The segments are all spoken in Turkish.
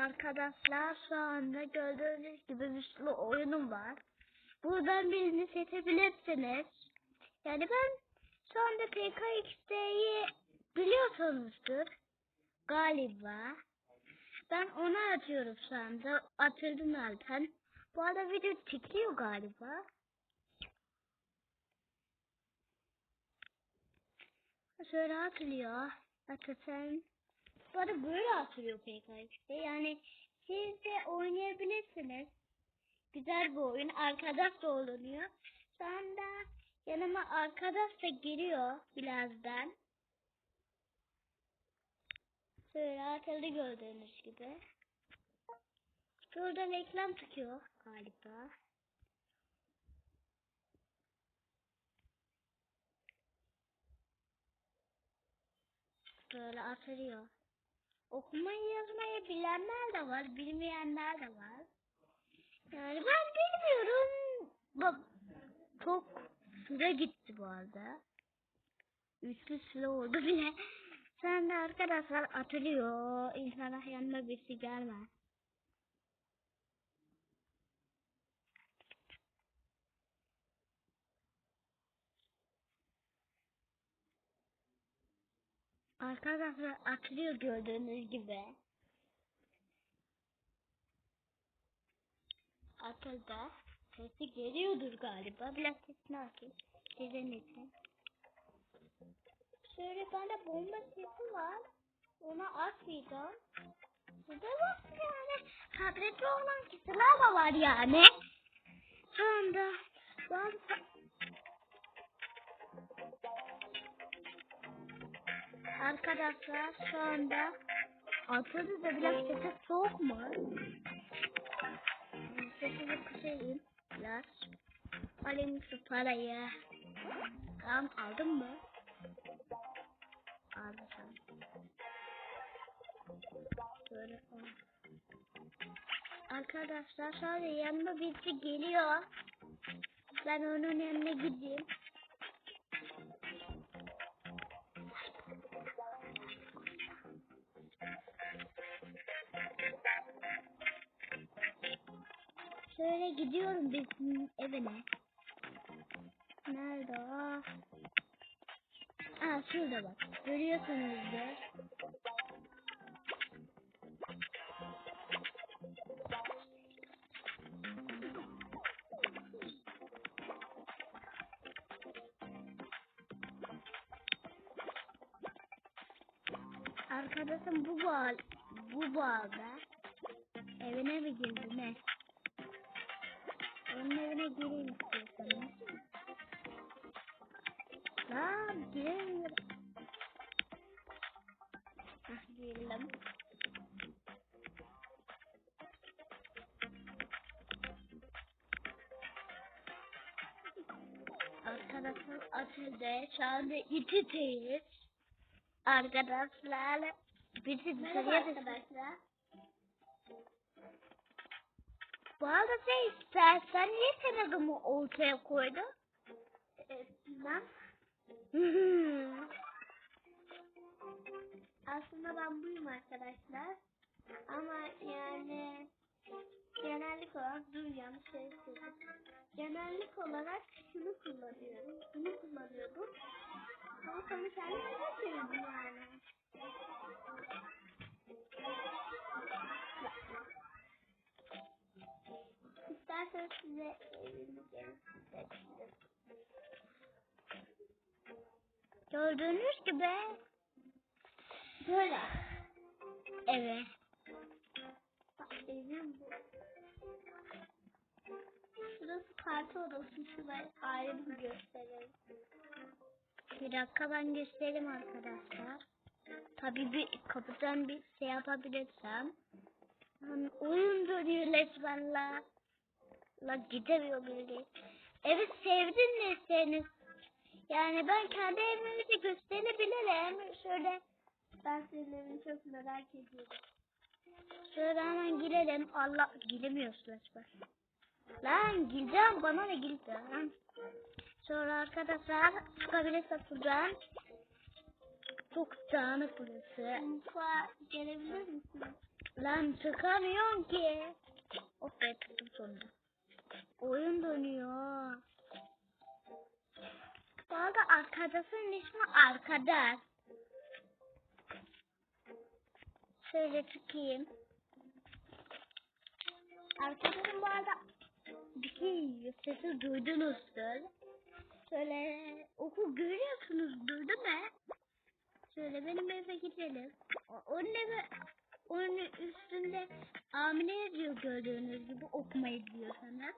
Arkadaşlar şu anda gördüğünüz gibi bir sürü oyunum var. Buradan birini seçebilirsiniz. Yani ben şu anda PKXD'yi biliyorsunuzdur. Galiba. Ben onu atıyorum şu anda. Atıldım zaten. Bu arada video çekiyor galiba. Şöyle atılıyor. Atılsın. Bu böyle atılıyor PKX'de. Yani siz de oynayabilirsiniz. Güzel bir oyun. Arkadaş da olunuyor. Şu anda yanıma arkadaş da geliyor birazdan. Şöyle atıldı gördüğünüz gibi. Şurada reklam çıkıyor galiba. Böyle atılıyor. Okumayı yazmayı bilenler de var, bilmeyenler de var. Yani ben bilmiyorum. Bak çok süre gitti bu arada. Üçlü süre oldu bile. Sen de arkadaşlar atılıyor. İnşallah yanına birisi gelmez. Arkadaşlar atılıyor gördüğünüz gibi. Atıldı. Sesi geliyordur galiba. Biraz sesini açayım. Sizin için. Şöyle bende bomba sesi var. Ona atmayacağım. Burada var yani. Tabletli olan kişiler de var yani. Şu anda ben Arkadaşlar şu anda atladı da biraz sesi soğuk mu? Sesini kısayım biraz. Alayım şu parayı. Tamam aldın mı? Aldım. Böyle falan. Arkadaşlar sadece yanıma birisi geliyor. Ben onun yanına gideyim. Şöyle gidiyorum bizim evine. Nerede o? Aa şurada bak. Görüyorsunuzdur. Arkadaşım bu bağ bu bağda evine mi girdi ne? Onun evine gireyim istiyorsanız. Lan giremiyorum. Hah girdim. Arkadaşlar atıldı. Şu anda içiteyiz. Arkadaşlar. Birisi dışarıya arkadaşlar. Bu arada şey, sen, sen niye adımı ortaya koydun? Evet, bilmem. Aslında ben buyum arkadaşlar. Ama yani genellik olarak dur yanlış şey söyledim. Genellik olarak şunu kullanıyorum. Bunu kullanıyordum. Ama sonra kendime getirdim yani. Size. Gördüğünüz gibi. Böyle. Evet. Bak evim bu. Şurası kartı odası. Şurayı ayrı bir gösterelim. Bir dakika ben göstereyim arkadaşlar. Tabii bir kapıdan bir şey yapabilirsem. Hani oyun dönüyor resmen la. Gidemiyor bildiğin. Evet sevdin mi seni? Yani ben kendi evimi de gösterebilirim. Şöyle Ben senin evini çok merak ediyorum. şöyle hemen girelim. Allah giremiyorsun resmen. Lan gireceğim bana ne gireceğim. Sonra arkadaşlar çıkabilirsem şuradan. Çok dağınık burası. Mutfağa gelebilir misiniz? Lan çıkamıyorum ki. Of be tuttum sonunda. Oyun dönüyor. Bu arkadaşın ismi Arkadaş. Şöyle çıkayım. Arkadaşım bu arada bir şey sesi duydunuzdur. Şöyle oku görüyorsunuz duydu mu? Şöyle benim eve gidelim. Onun evi onun üstünde Amine yazıyor gördüğünüz gibi okumayı diyorsanız.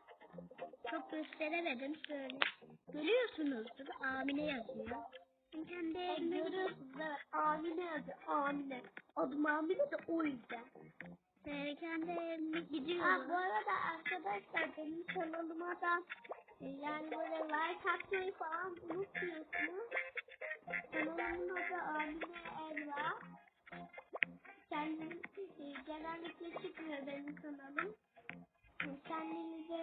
Çok gösteremedim şöyle. Görüyorsunuzdur Amine yazıyor. Ben kendi evime Görüyorsunuz evet. Amine adı Amine. Adım Amine de o yüzden. Şöyle kendi evime Ha, bu arada arkadaşlar benim kanalıma da e, yani böyle like atmayı falan unutmuyorsunuz. Kanalımın adı Amine Elva. Kendim e, genellikle çıkmıyor benim kanalım. Kendinize?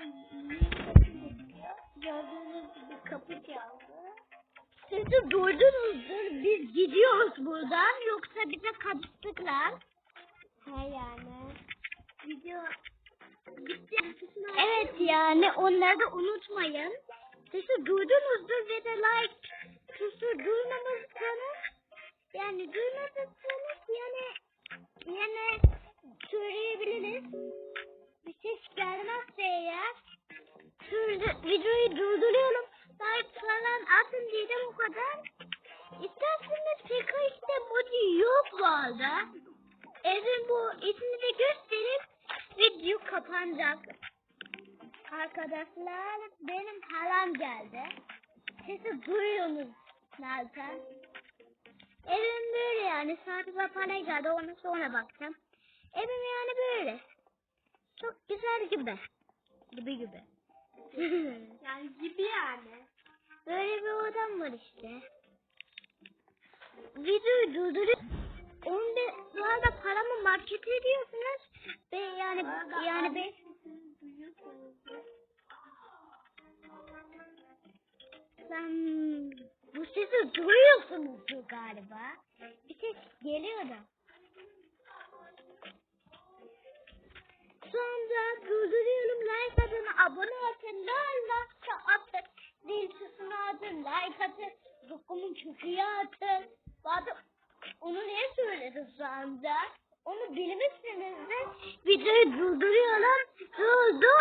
Gördüğünüz gibi kapı çaldı. Sizi duydunuzdur. Biz gidiyoruz buradan. Yoksa bize kaçtıklar. He yani. Video. Evet yani onları da unutmayın. Sesi duydunuzdur ve de like tuşu duymamışsanız yani duymadıysanız yani yani söyleyebiliriz. Bir ses gelmezse eğer şurada videoyu durduruyorum. Like falan atın diyeceğim o kadar. İsterseniz işte modu yok bu arada. Evin bu ismini de gösterip video kapanacak. Arkadaşlar benim halam geldi. Sesi duyuyorsunuz zaten. Evim böyle yani saati bana geldi ona sonra bakacağım. Evim yani böyle. Çok güzel gibi. Gibi gibi. Yani gibi yani. böyle bir odam var işte. Videoyu durdurup onu da bu arada paramı market ediyorsunuz ve yani arada yani ben duyuyorsunuzdur. Sen bu sesi duyuyorsunuzdur galiba. Bir ses geliyor da. Sonra durduruyorum like atın, abone atın, like atın, zil tuşuna atın, like atın, dokumun çöküye atın. Bazen onu niye söyledim şu anda? Onu bilmişsinizdir. Videoyu durduruyorum. Durdur.